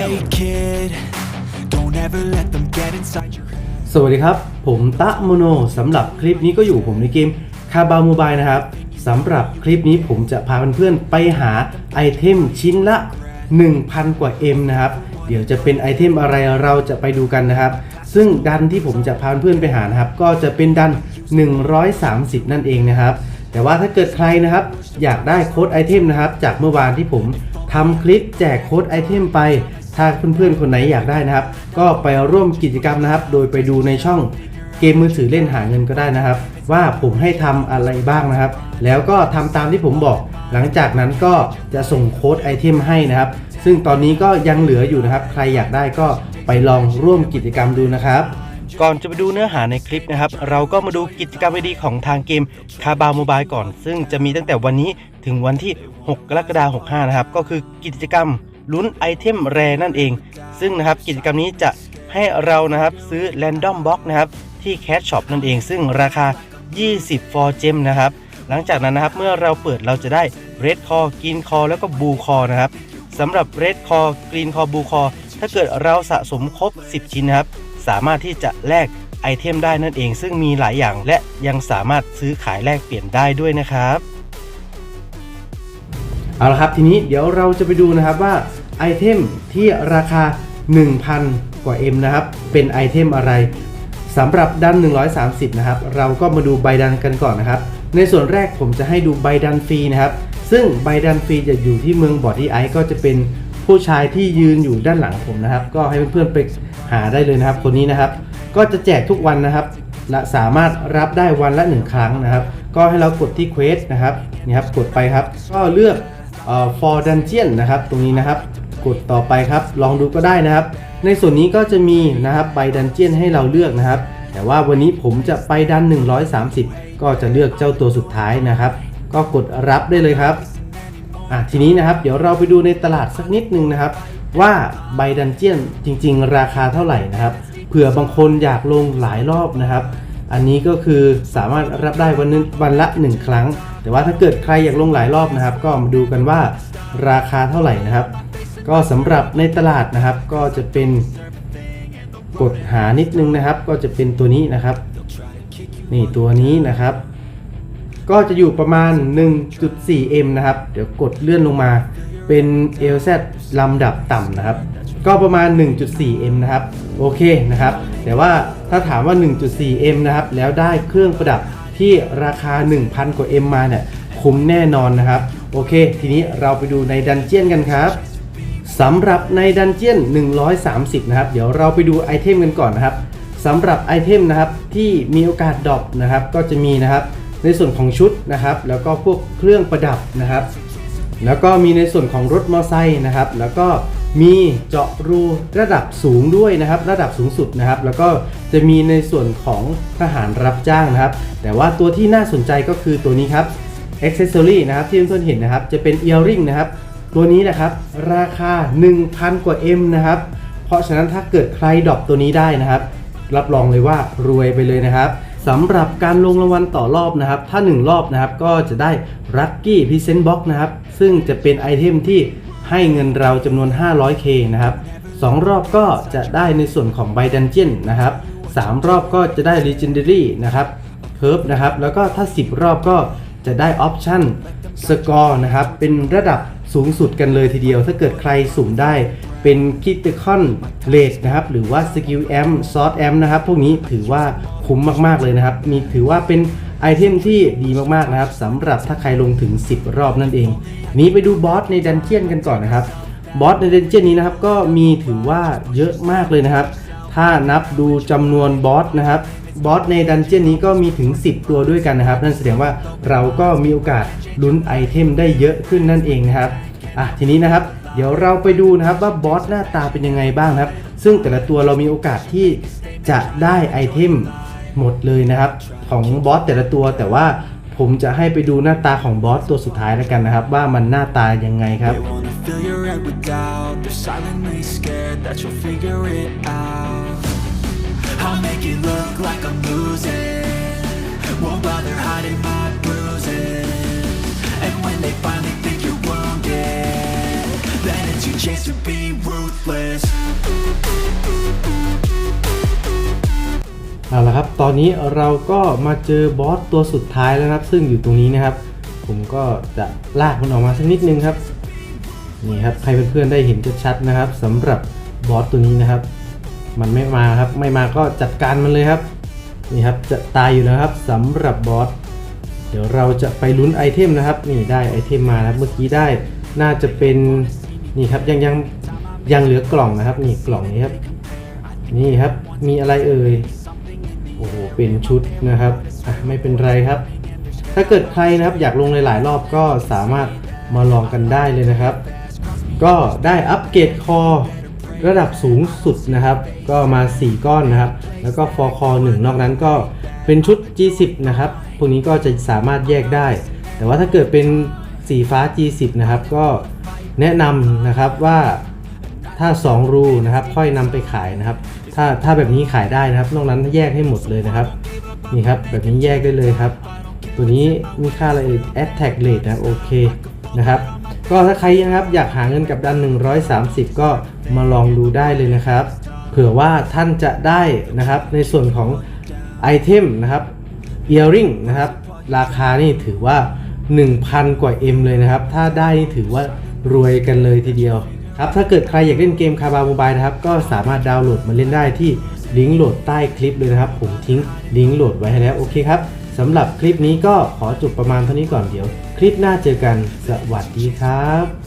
Hey kid, don't ever let them get inside your สวัสดีครับ ผมตะโมโนสำหรับคลิปนี้ก็อยู่ผมในเกมคาบาโมบายนะครับสำหรับคลิปนี้ผมจะพาเพื่อนๆไปหาไอเทมชิ้นละ 1,000 กว่า M นะครับ เดี๋ยวจะเป็นไอเทมอะไรเราจะไปดูกันนะครับ ซึ่งดันที่ผมจะพาเพื่อนไปหานะครับ ก็จะเป็นดัน 130 นั่นเองนะครับ แต่ว่าถ้าเกิดใครนะครับ อยากได้โค้ดไอเทมนะครับ จากเมื่อวานที่ผมทำคลิปแจกโค้ดไอเทมไป ถ้าเพื่อนๆคนไหนอยากได้นะครับ ก็ไปร่วมกิจกรรมนะครับ โดยไปดูในช่องเกมมือถือเล่นหาเงินก็ได้นะครับ ว่าผมให้ทำอะไรบ้างนะครับ แล้วก็ทำตามที่ผมบอก หลังจากนั้นก็จะส่งโค้ดไอเทมให้นะครับ ซึ่งตอนนี้ก็ยังเหลืออยู่นะครับ ใครอยากได้ก็ไปลองร่วมกิจกรรมดูนะครับก่อนจะไปดูเนื้อหาในคลิปนะครับ เราก็มาดูกิจกรรมดีๆของทางเกมคาบาโมบายก่อน ซึ่งจะมีตั้งแต่วันนี้ถึงวันที่ 6 กรกฎาคม65 นะครับ ก็คือกิจกรรม ลุ้นไอเทมแรนั่นเอง ซึ่งนะครับกิจกรรมนี้จะให้เรานะครับซื้อ Random Box นะครับที่ Cash Shop นั่นเอง ซึ่งราคา 20 for gem นะครับ หลังจากนั้นนะครับเมื่อเราเปิดเราจะได้ Red Core Green Core แล้วก็ Blue Core นะครับสำหรับ Red Core Green Core Blue Core ถ้าเกิดเราสะสมครบ 10 ชิ้นนะครับ สามารถที่จะแลกไอเทมได้นั่นเอง ซึ่งมีหลายอย่างและยังสามารถซื้อขายแลกเปลี่ยนได้ด้วยนะครับ เอาละครับทีนี้เดี๋ยวเราจะไปดูนะครับว่าไอเทมที่ราคา 1,000 กว่า M นะครับ เป็นไอเทมอะไรสำหรับดัน 130 นะครับ เราก็มาดูใบดันกันก่อนนะครับ ในส่วนแรกผมจะให้ดูใบดันฟรีนะครับ ซึ่งใบดันฟรีจะอยู่ที่เมืองบอดี้ไอก็จะเป็นผู้ชายที่ยืนอยู่ด้านหลังผมนะครับ ก็ให้เพื่อนๆไปหาได้เลยนะครับ คนนี้นะครับ ก็จะแจกทุกวันนะครับและสามารถรับได้วันละ 1 ครั้งนะครับ ก็ให้เรากดที่เควสนะครับนี่ครับกดไปครับ ก็เลือก for dungeon นะครับตรงนี้นะครับ กดต่อไปครับลองดูก็ได้นะครับ ในส่วนนี้ก็จะมีนะครับใบดันเจียนให้เราเลือกนะครับ แต่ว่าวันนี้ผมจะไปดัน 130 ก็จะเลือกเจ้าตัวสุดท้ายนะครับ ก็กดรับได้เลยครับอะทีนี้นะครับเดี๋ยวเราไปดูในตลาดสักนิดนึงนะครับ ว่าใบดันเจียนจริง ๆ ราคาเท่าไหร่นะครับเผื่อบางคนอยากลงหลายรอบนะครับ อันนี้ก็คือสามารถรับได้วันนึงวันละ 1 ครั้ง แต่ว่าถ้าเกิดใครอยากลงหลายรอบนะครับ ก็มาดูกันว่าราคาเท่าไหร่นะครับ ก็สำหรับในตลาดนะครับ ก็จะเป็นกดหานิดนึงนะครับ ก็จะเป็นตัวนี้นะครับ นี่ตัวนี้นะครับ ก็จะอยู่ประมาณ 1.4M นะครับ เดี๋ยวกดเลื่อนลงมาเป็น LZ ลำดับต่ำนะครับ ก็ประมาณ 1.4M นะครับ โอเคนะครับ แต่ว่าถ้าถามว่า 1.4M นะครับ แล้วได้เครื่องประดับ ที่ราคา 1,000 กว่า M มาเนี่ยคุ้มแน่นอนนะครับ โอเค ทีนี้เราไปดูในดันเจียนกันครับสำหรับในดันเจียน 130 นะครับ เดี๋ยวเราไปดูไอเทมกันก่อนนะครับสำหรับไอเทมนะครับที่มีโอกาสดรอปนะครับก็จะมีนะครับในส่วนของชุดนะครับ แล้วก็พวกเครื่องประดับนะครับ แล้วก็มีในส่วนของรถมอเตอร์ไซค์นะครับ แล้วก็ มีเจาะรูระดับสูงด้วยนะครับ ระดับสูงสุดนะครับ แล้วก็จะมีในส่วนของทหารรับจ้างนะครับ แต่ว่าตัวที่น่าสนใจก็คือตัวนี้ครับ Accessory นะครับที่เพื่อนๆเห็นนะครับ จะเป็น Earring นะครับ ตัวนี้นะครับ ราคา 1,000 กว่า M นะครับ เพราะฉะนั้นถ้าเกิดใครดรอปตัวนี้ได้นะครับ รับรองเลยว่ารวยไปเลยนะครับสำหรับการลงรางวัลต่อรอบนะครับ ถ้า 1 รอบนะครับก็จะได้ Lucky Present Box นะครับ ซึ่งจะเป็นไอเทมที่ ให้เงินเราจำนวน 500k นะครับ2 รอบก็จะได้ในส่วนของใบดันเจียนนะครับ3 รอบก็จะได้ Legendary นะครับเคิร์ฟนะครับแล้วก็ถ้า 10 รอบก็จะได้ออปชั่นสกอร์นะครับเป็นระดับสูงสุดกันเลยทีเดียว ถ้าเกิดใครสุ่มได้เป็นคิติคอนเลดนะครับหรือว่าสกิลแอมซอสแอมนะครับพวกนี้ถือว่าคุ้มมาก ๆ เลยนะครับ มีถือว่าเป็น ไอเทมที่ดีมากๆนะครับสำหรับถ้าใครลงถึง 10 รอบนั่นเอง นี้ไปดูบอสในดันเจียนกันก่อนนะครับบอสในดันเจียนนี้นะครับก็มีถือว่าเยอะมากเลยนะครับ ถ้านับดูจำนวนบอสนะครับบอสในดันเจียนนี้ก็มีถึง 10 ตัวด้วยกันนะครับ นั่นแสดงว่าเราก็มีโอกาสลุ้นไอเทมได้เยอะขึ้นนั่นเองนะครับอะทีนี้นะครับ เดี๋ยวเราไปดูนะครับว่าบอสหน้าตาเป็นยังไงบ้างครับ ซึ่งแต่ละตัวเรามีโอกาสที่จะได้ไอเทม หมดเลยนะครับของบอสแต่ละตัวแต่ว่าผมจะให้ไปดูหน้าตาของบอสตัวสุดท้ายแล้วกันนะครับ ว่ามันหน้าตายังไงครับับ ตอนนี้เราก็มาเจอบอสตัวสุดท้ายแล้วนะครับ ซึ่งอยู่ตรงนี้นะครับ ผมก็จะลากมันออกมาสักนิดนึงครับ นี่ครับ ให้เพื่อนๆได้เห็นชัดๆนะครับสำหรับบอสตัวนี้นะครับ มันไม่มาครับ ไม่มาก็จัดการมันเลยครับ นี่ครับ จะตายอยู่แล้วครับสำหรับบอส เดี๋ยวเราจะไปลุ้นไอเทมนะครับ นี่ได้ไอเทมมาครับ เมื่อกี้ได้ น่าจะเป็น นี่ครับ ยังยังยังเหลือกล่องนะครับ นี่กล่องนี้ครับ นี่ครับ มีอะไรเอ่ย เป็นชุดนะครับไม่เป็นไรครับ ถ้าเกิดใครนะครับอยากลงหลาย ๆ รอบก็สามารถมาลองกันได้เลยนะครับ ก็ได้อัปเกรดคอระดับสูงสุดนะครับ ก็มา 4 ก้อนนะครับ แล้วก็ฟอร์คอ1นอกนั้นก็เป็นชุด G10 นะครับพวกนี้ก็จะสามารถแยกได้ แต่ว่าถ้าเกิดเป็นสีฟ้า G10 นะครับก็แนะนำนะครับว่าถ้า 2 รูนะครับ ค่อยนำไปขายนะครับ ถ้าถ้าแบบนี้ขายได้นะครับนอกนั้นแยกให้หมดเลยนะครับนี่ครับแบบนี้แยกได้เลยครับ ตัวนี้มีค่าอะไรเอ่ย attack rate นะโอเคนะครับก็ถ้าใครนะครับอยากหาเงินกับดัน 130 ก็มาลองดูได้เลยนะครับ เผื่อว่าท่านจะได้นะครับในส่วนของไอเทมนะครับ earring นะครับราคานี่ถือว่า 1,000 กว่า M เลยนะครับ ถ้าได้นี่ถือว่ารวยกันเลยทีเดียว ครับถ้าเกิดใครอยากเล่นเกมคาบาโมบายนะครับก็สามารถดาวน์โหลดมาเล่นได้ที่ลิงก์โหลดใต้คลิปเลยนะครับ ผมทิ้งลิงก์โหลดไว้ให้แล้วโอเคครับสำหรับคลิปนี้ก็ขอจบประมาณเท่านี้ก่อนเดี๋ยว คลิปหน้าเจอกันสวัสดีครับ